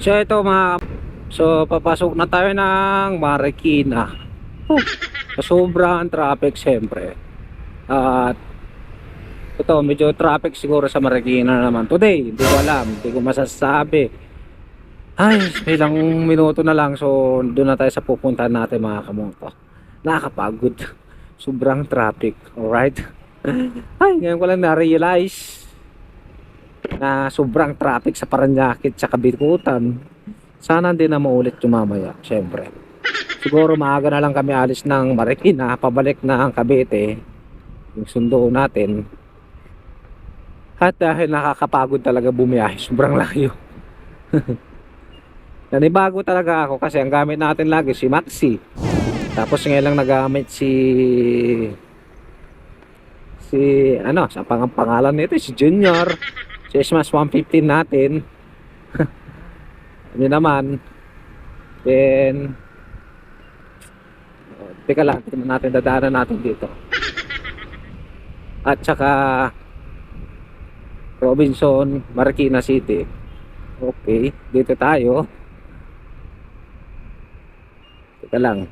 So ito mga So papasok na tayo ng Marikina. Oh, sobrang traffic siyempre. At ito medyo traffic siguro sa Marikina naman today. Hindi ko alam, hindi ko masasabi. Ay, ilang minuto na lang so doon na tayo sa pupuntahan natin mga kamoto. Nakakapagod. Sobrang traffic. Alright? Ay, ngayon ko lang na-realize na sobrang traffic sa Paranaque sa Bikutan. Sana hindi na maulit yung mamaya, syempre. Siguro maaga na lang kami alis ng Marikina, pabalik na ang Cavite, yung sundo natin. At dahil nakakapagod talaga bumiyahe, sobrang layo. Nanibago talaga ako kasi ang gamit natin lagi si Maxi. Tapos ngayon lang nagamit si si ano, sa pang pangalan nito si Junior. Si Smash 115 natin. Ano naman. Then oh, Teka lang, tingnan natin dadaanan natin dito. At saka Robinson, Marikina City. Okay, dito tayo. Teka lang.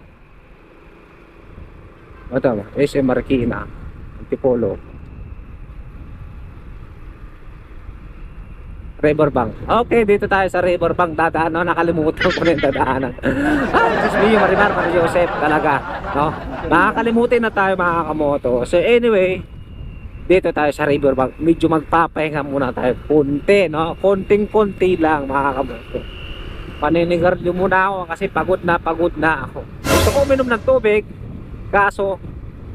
Ito, SM Marikina, Antipolo. Riverbank. Okay, dito tayo sa Riverbank. Dadaan, no? Nakalimutan ko na yung dadaanan. Diyos mo yung Marimar, Maria Joseph, talaga. No? Makakalimutin na tayo mga kamoto. So anyway, dito tayo sa Riverbank. Medyo magpapahinga muna tayo. Kunti, no? Konting-konti lang mga kamoto. Paninigarilyo muna ako kasi pagod na pagod na ako. Gusto ko uminom ng tubig. Kaso,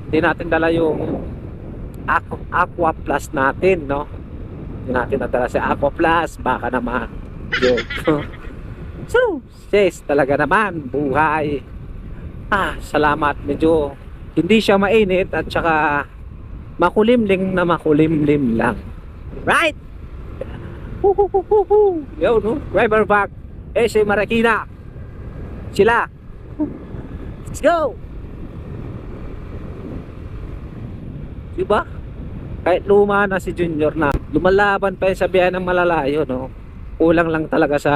hindi natin dala yung Aqua Plus natin, no? Natin nadala si Aqua Plus. Baka naman. Joke. so, sis, talaga naman. Buhay. Ah, salamat. Medyo hindi siya mainit at saka makulimlim na makulimlim lang. Right? Yo, no? Driver back. Eh, si Marikina. Sila. Let's go! Diba? Kahit luma na si Junior na lumalaban pa yun sa biyahe ng malalayo, no? Kulang lang talaga sa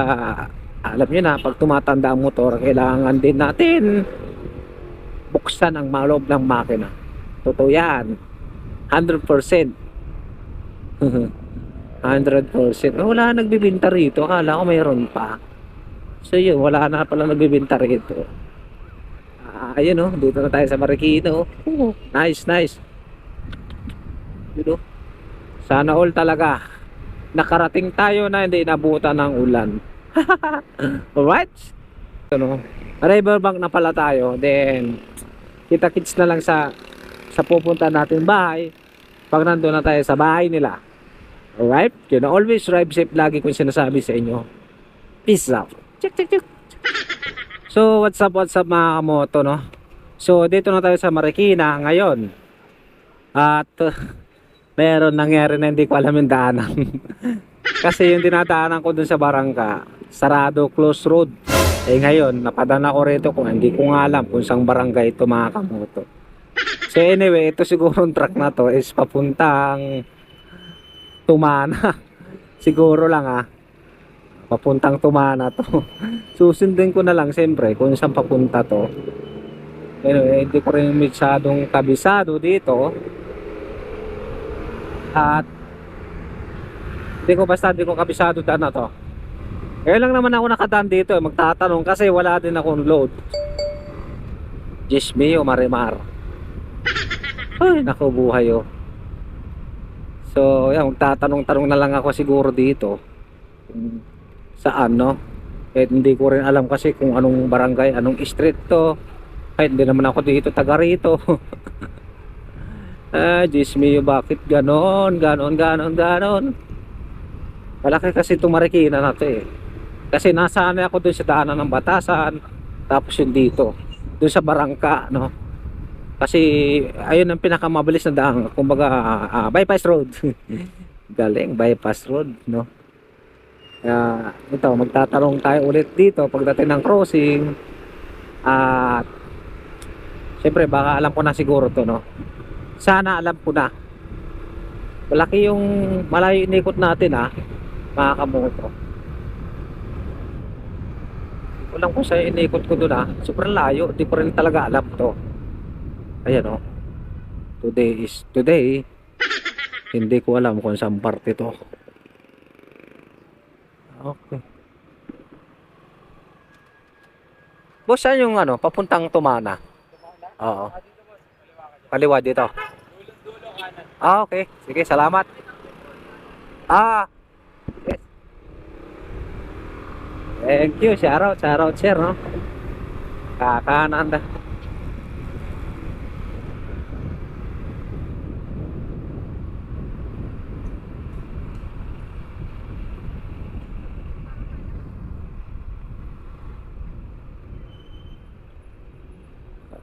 alam niyo na, pag tumatanda ang motor, kailangan din natin buksan ang maloob ng makina. Totoo yan. 100%. 100%. Oh, wala nagbibinta rito. Akala ko mayroon pa. So yun, wala na pala nagbibinta rito. Ah, ayun oh, dito na tayo sa Marikina oh. Nice, nice. Yun oh. Sana all talaga. Nakarating tayo na hindi nabutan ng ulan. Alright? Ano? Riverbank na pala tayo. Then, kita-kits na lang sa sa pupunta natin bahay pag nandun na tayo sa bahay nila. Alright? Yun, always drive safe lagi kong sinasabi sa inyo. Peace out. Check, check, check. So, what's up, what's up mga kamoto, no? So, dito na tayo sa Marikina ngayon. At, uh, meron nangyari na hindi ko alam yung daanan. Kasi yung dinadaanan ko dun sa barangka, sarado, close road. Eh ngayon, napadaan ako rito kung hindi ko nga alam kung saan barangay ito mga kamoto. So anyway, ito siguro ang truck na to is papuntang Tumana. siguro lang ah. Papuntang Tumana to. Susundin ko na lang siyempre kung saan papunta to. Anyway, hindi ko rin masyadong kabisado dito. At hindi ko basta hindi ko kabisado daan na to. Kaya lang naman ako nakadaan dito eh, magtatanong kasi wala din akong load. Diyos mio, marimar. Ay, naku buhay oh. So, yan, magtatanong-tanong na lang ako siguro dito. Saan, no? Kahit hindi ko rin alam kasi kung anong barangay, anong street to. Kahit hindi naman ako dito, taga rito. ah, Diyos mio, bakit ganon, ganon, ganon, ganon. Malaki kasi itong Marikina na to eh. Kasi nasanay ako dun sa daanan ng Batasan, tapos yung dito, dun sa Barangka, no? Kasi ayun ang pinakamabilis na daan, kumbaga ah, bypass road. Galing, bypass road, no? Kaya ito, magtatanong tayo ulit dito pagdating ng crossing. At Siyempre, baka alam ko na siguro to, no? Sana alam ko na. Malaki yung malayo inikot natin, ha? Mga kamoto. Walang kung saan inikot ko doon ah. Sobrang layo. Di ko rin talaga alam to. Ayan oh. Today is today. Hindi ko alam kung saan parte to. Okay. Boss, saan yung ano? Papuntang Tumana? Oo. Kaliwa dito. Ah, okay. Sige, salamat. Ah. Yes. Thank you. Shout out, shout out, sir, no? Kakanan da.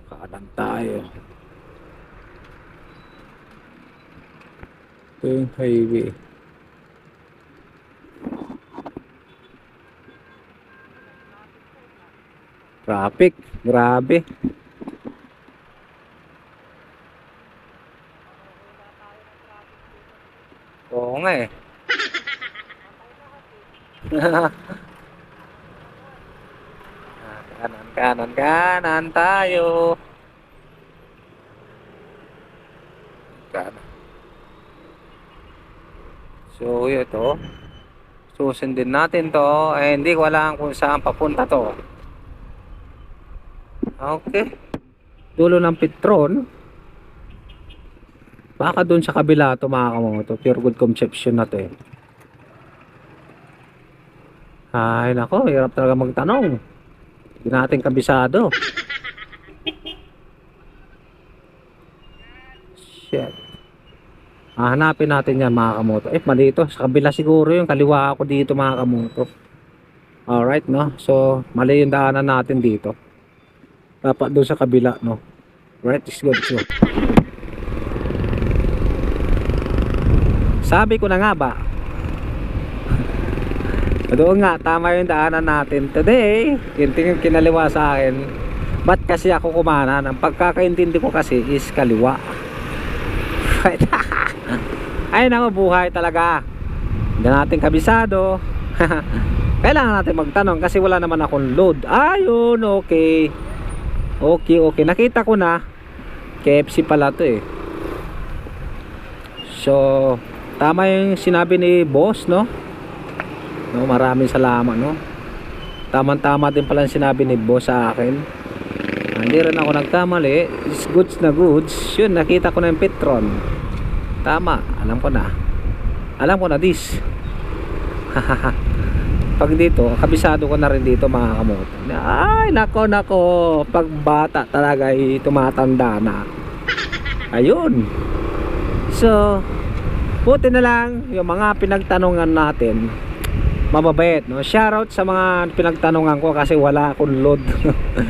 Kakanan tayo. Ito yung highway. Traffic, grabe. Oo nga eh. Kanan, kanan, kanan tayo. Kanan. So, ito. Susundin natin to. Eh, hindi ko alam kung saan papunta to. Okay. Dulo ng Petron. Baka doon sa kabila to mga kamoto. Pure good conception na to eh. Ay nako, hirap talaga magtanong. Hindi natin kabisado. Shit. Ah, hanapin natin yan mga kamoto. Eh, mali ito. Sa kabila siguro yung kaliwa ako dito mga kamoto. Alright, no? So, mali yung daanan natin dito. Dapat doon sa kabila, no? Right, let's go, let's go. Sabi ko na nga ba? Doon nga, tama yung daanan natin today. Yung tingin kinaliwa sa akin. Ba't kasi ako kumana? Ang pagkakaintindi ko kasi is kaliwa. Ay nako buhay talaga. Hindi natin kabisado. Kailangan natin magtanong kasi wala naman akong load. Ayun, okay. Okay, okay. Nakita ko na. KFC pala to eh. So, tama yung sinabi ni boss, no? No, maraming salamat, no? Tama-tama din pala yung sinabi ni boss sa akin. Hindi rin ako nagkamali. It's goods na goods. Yun, nakita ko na yung Petron. Tama, alam ko na. Alam ko na this. Pag dito, kabisado ko na rin dito mga kamoto. Ay, nako, nako. Pag bata talaga ay tumatanda na. Ayun. So, buti na lang yung mga pinagtanungan natin mababait no shoutout sa mga pinagtanungan ko kasi wala akong load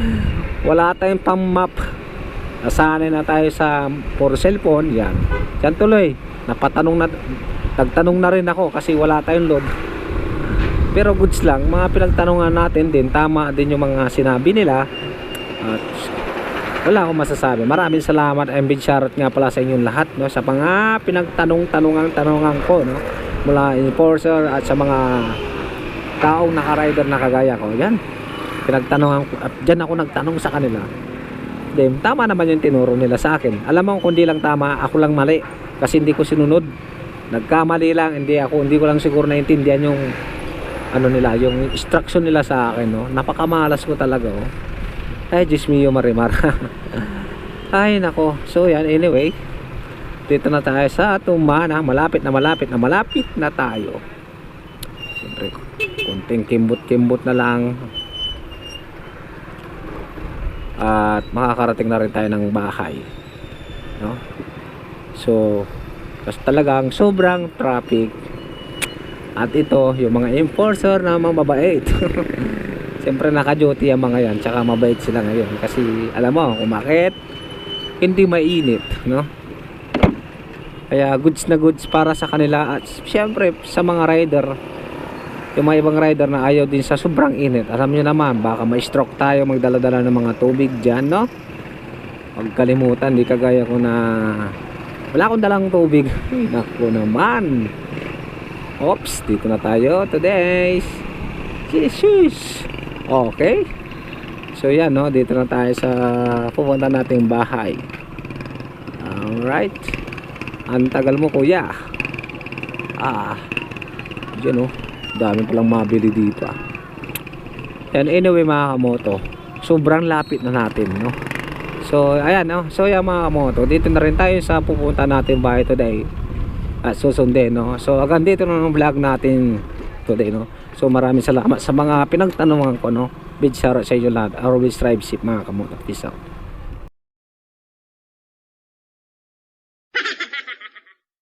wala tayong pang map nasanay na tayo sa for cellphone yan. Yan tuloy. Napatanong na nagtanong na rin ako kasi wala tayong load pero goods lang mga pinagtanungan natin din tama din yung mga sinabi nila. At wala akong masasabi. Maraming salamat big shoutout nga pala sa inyong lahat no sa mga pinagtanong-tanungan tanungan ko no mula enforcer at sa mga taong naka-rider na kagaya ko. Yan. Pinagtanungan ko at dyan ako nagtanong sa kanila then tama naman yung tinuro nila sa akin. Alam mo kung di lang tama ako lang mali. Kasi hindi ko sinunod. Nagkamali lang hindi ako hindi ko lang siguro naintindihan yung ano nila yung instruction nila sa akin no? Napakamalas ko talaga oh. Ay Diyos mio marimar. Ay nako. So yan anyway. Dito na tayo sa Tumana malapit na malapit na malapit na tayo. Siyempre kunting kimbot kimbot na lang at makakarating na rin tayo ng bahay. No? so kasi talagang sobrang traffic. At ito yung mga enforcer na mga mabait. Siyempre naka-duty ang mga yan tsaka mabait sila ngayon. Kasi alam mo kung bakit hindi mainit no? Kaya goods na goods para sa kanila. At syempre sa mga rider yung mga ibang rider na ayaw din sa sobrang init alam nyo naman baka ma-stroke tayo magdala-dala ng mga tubig dyan no huwag kalimutan di kagaya ko na wala akong dalang tubig naku naman Oops, dito na tayo today Jesus Okay. So yan no, dito na tayo sa pupunta nating bahay. Alright. Ang tagal mo kuya. Ah. Diyan oh. Dami palang mabili dito ah. Yan anyway mga kamoto. Sobrang lapit na natin no. So ayan no. So yan mga kamoto. Dito na rin tayo sa pupunta natin bahay today. At susundin no. So hanggang dito na ng vlog natin today no. So maraming salamat sa mga pinagtanungan ko no. Big shoutout sa inyo lahat. Always strive ship mga kamoto. Peace out.